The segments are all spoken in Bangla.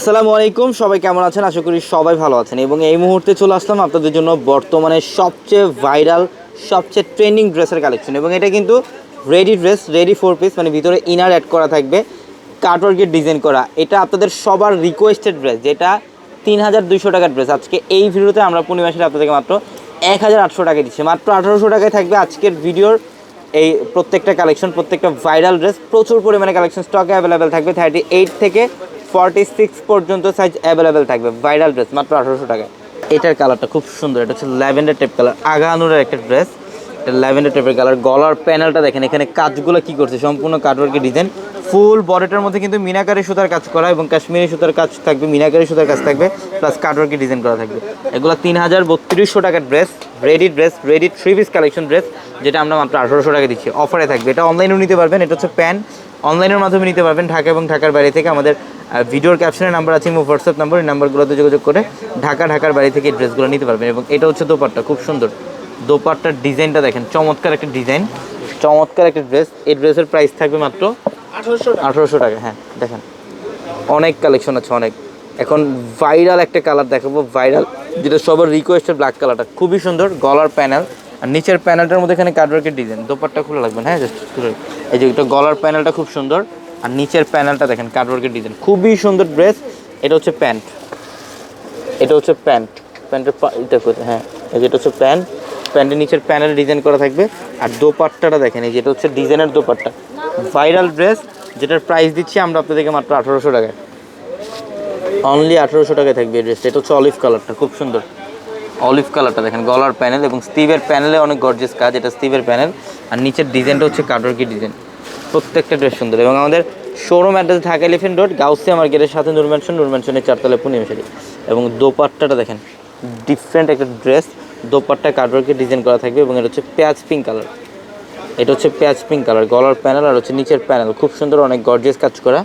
আসসালামু আলাইকুম, সবাই কেমন আছেন? আশা করি সবাই ভালো আছেন। এবং এই মুহূর্তে চলে আসলাম আপনাদের জন্য বর্তমানে সবচেয়ে ভাইরাল, সবচেয়ে ট্রেন্ডিং ড্রেসের কালেকশন। এবং এটা কিন্তু ready dress ready four piece মানে ভিতরে ইনার অ্যাড করা থাকবে কাটওয়ার্কের ডিজাইন করা। এটা আপনাদের সবার রিকোয়েস্টেড ড্রেস যেটা তিন হাজার দুইশো টাকার ড্রেস আজকে এই ভিডিওতে আমরা পূর্ণিমাসের আপনাদেরকে মাত্র এক হাজার আটশো টাকায় দিচ্ছি। মাত্র আঠারোশো টাকায় থাকবে আজকের ভিডিওর এই প্রত্যেকটা কালেকশন, প্রত্যেকটা ভাইরাল ড্রেস প্রচুর পরিমাণে কালেকশন স্টকে অ্যাভেলেবেল থাকবে থার্টি এইট থেকে ফর্টি সিক্স পর্যন্ত সাইজ অ্যাভেলেবেল থাকবে। ভাইরাল ড্রেস মাত্র আঠারোশো টাকায় এটার কালারটা খুব সুন্দর, এটা হচ্ছে ল্যাভেন্ডার টাইপ কালার আগানুরের একটা ড্রেস এটা ল্যাভেন্ডার টাইপের কালার গলার প্যানেলটা দেখেন, এখানে কাজগুলো কি করছে, সম্পূর্ণ কাটওয়ার্কের ডিজাইন ফুল বডিটার মধ্যে কিন্তু মিনাকারি সুতার কাজ করা এবং কাশ্মীরি সুতার কাজ থাকবে, মিনাকারি সুতার কাজ থাকবে প্লাস কাটওয়ার্কের ডিজাইন করা থাকবে। এগুলো তিন হাজার বত্রিশশো টাকার dress ready dress ready three piece collection dress যেটা আমরা মাত্র আঠারোশো টাকা দিচ্ছি। অফারে থাকবে। এটা অনলাইনেও নিতে পারবেন। এটা হচ্ছে প্যান অনলাইনের মাধ্যমে নিতে পারবেন। ঢাকা এবং ঢাকার বাইরে থেকে আমাদের ভিডিওর ক্যাপশনের নাম্বার আছে এবং হোয়াটসঅ্যাপ নাম্বার এই নাম্বারগুলোতে যোগাযোগ করে ঢাকা, ঢাকার বাইরে থেকে ড্রেসগুলো নিতে পারবেন। এবং এটা হচ্ছে দোপাট্টা। খুব সুন্দর। দোপাট্টার ডিজাইনটা দেখেন। চমৎকার একটা ডিজাইন চমৎকার একটা ড্রেস এই ড্রেসের প্রাইস থাকবে মাত্র আঠারোশো টাকা। হ্যাঁ দেখেন। অনেক কালেকশন আছে অনেক। এখন ভাইরাল একটা কালার দেখাবো ভাইরাল যেটা সবার রিকোয়েস্টেড ব্ল্যাক কালারটা খুবই সুন্দর গলার প্যানেল আর নিচের প্যানেলটার মধ্যে এখানে কাটওয়ার্কের ডিজাইন দোপাট্টা খুলে লাগবে না, হ্যাঁ এই যে এটা গলার প্যানেলটা খুব সুন্দর। আর নিচের প্যানেলটা দেখেন কাটওয়ার্কের ডিজাইন খুবই সুন্দর ড্রেস এটা হচ্ছে প্যান্ট এটা হচ্ছে প্যান্ট প্যান্টের এটা হ্যাঁ এই যেটা হচ্ছে প্যান্ট প্যান্টের নিচের প্যানেল ডিজাইন করা থাকবে। আর দোপাট্টাটা দেখেন, এই যেটা হচ্ছে ডিজাইনের দোপাট্টা। ভাইরাল ড্রেস, যেটার প্রাইস দিচ্ছি আমরা আপনাদেরকে মাত্র আঠারোশো টাকায়। অনলি আঠারোশো টাকায় থাকবে এই ড্রেসটা। এটা হচ্ছে অলিভ কালারটা, খুব সুন্দর। অলিভ কালারটা দেখেন, গলার প্যানেল এবং স্টিভের প্যানেলে অনেক গর্জেস কাজ, এটা স্টিভের প্যানেল। আর নিচের ডিজাইনটা হচ্ছে কাটরকি ডিজাইন। প্রত্যেকটা ড্রেস সুন্দর এবং আমাদের showroom address Dhaka Elephant Road Gausia মার্কেটের সাথে নুর ম্যানশন নুর ম্যানশনের চারতলা পূর্ণিমাশারি এবং দোপাট্টাটা দেখেন ডিফারেন্ট একটা ড্রেস। দোপাট্টা কাটওয়ার্কে ডিজাইন করা থাকবে এবং এটা হচ্ছে পেঁয়াজ পিঙ্ক কালার এটা হচ্ছে পেঁয়াজ পিঙ্ক কালার গলার প্যানেল আর হচ্ছে নিচের প্যানেল খুব সুন্দর অনেক গর্জিয়াস কাজ করা।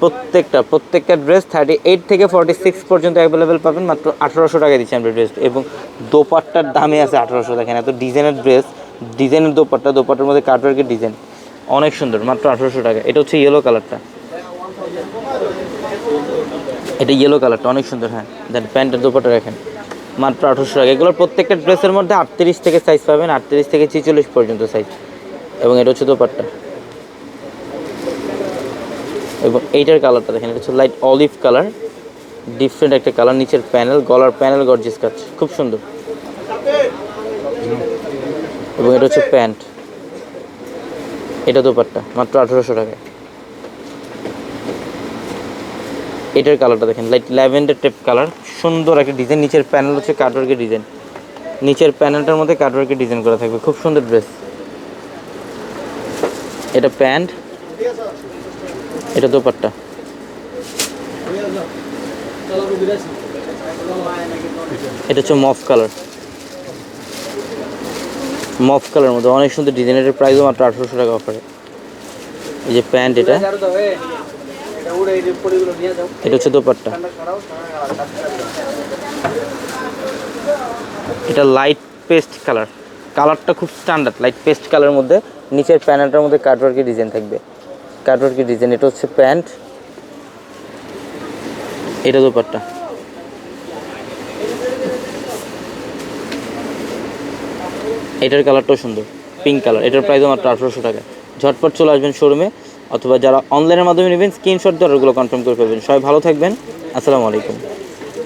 প্রত্যেকটা প্রত্যেকটা ড্রেস থার্টি এইট থেকে ফর্টি সিক্স পর্যন্ত অ্যাভেলেবেল পাবেন। মাত্র আঠারোশো টাকা দিচ্ছি আমরা ড্রেস এবং দোপাট্টার দামে আছে আঠারোশো, দেখেন এত ডিজাইনের ড্রেস ডিজাইনের দোপাট্টা, দোপাট্টার মধ্যে কাটওয়ার্কের ডিজাইন অনেক সুন্দর, মাত্র আঠারোশো টাকা। এটা হচ্ছে ইয়েলো কালারটা এটা ইয়েলো কালারটা অনেক সুন্দর হ্যাঁ। দেন প্যান্টের দোপাট্টা রাখেন মাত্র আঠারোশো টাকা। এগুলোর প্রত্যেকটা ড্রেসের মধ্যে আটত্রিশ থেকে সাইজ পাবেন, আটত্রিশ থেকে ছেচল্লিশ পর্যন্ত সাইজ এবং এটা হচ্ছে দোপাট্টা। এবং এইটার কালারটা দেখেন, এটা হচ্ছে লাইট অলিভ কালার ডিফারেন্ট একটা কালার নিচের প্যানেল গলার প্যানেল গর্জিস কাজ। খুব সুন্দর। এবং এটা হচ্ছে প্যান্ট। এটা দোপাট্টা, মাত্র আঠারোশো টাকায়। এটার কালারটা দেখেন লাইট ল্যাভেন্ডার টেপ কালার সুন্দর একটা ডিজাইন নিচের প্যানেল হচ্ছে কাটওয়ার্কের ডিজাইন নিচের প্যানেলটার মধ্যে কাটওয়ার্কের ডিজাইন করা থাকবে, খুব সুন্দর ড্রেস এটা প্যান্ট, এটা দোপাট্টা। এটা হচ্ছে মফ কালার। মফ কালার মধ্যে অনেক সুন্দর ডিজাইন এটার প্রাইসও মাত্র আঠারোশো টাকা অফারে এই যে প্যান্ট এটা। এটা হচ্ছে দোপাট্টা। এটা লাইট পেস্ট কালার কালারটা খুব স্ট্যান্ডার্ড লাইট পেস্ট কালারের মধ্যে। নিচের প্যানেলটার মধ্যে কাটওয়ার্কের ডিজাইন থাকবে। কাটওয়ার্কের ডিজাইন এটা হচ্ছে প্যান্ট। এটা দোপাট্টা। এটার কালারটাও সুন্দর। পিঙ্ক কালার এটার প্রাইসও মাত্র আঠারোশো টাকা। ঝটপট চলে আসবেন শোরুমে অথবা যারা অনলাইনের মাধ্যমে নেবেন স্ক্রিনশট দিয়ে ওগুলো কনফার্ম করে ফেলবেন। সবাই ভালো থাকবেন। আসসালামু আলাইকুম।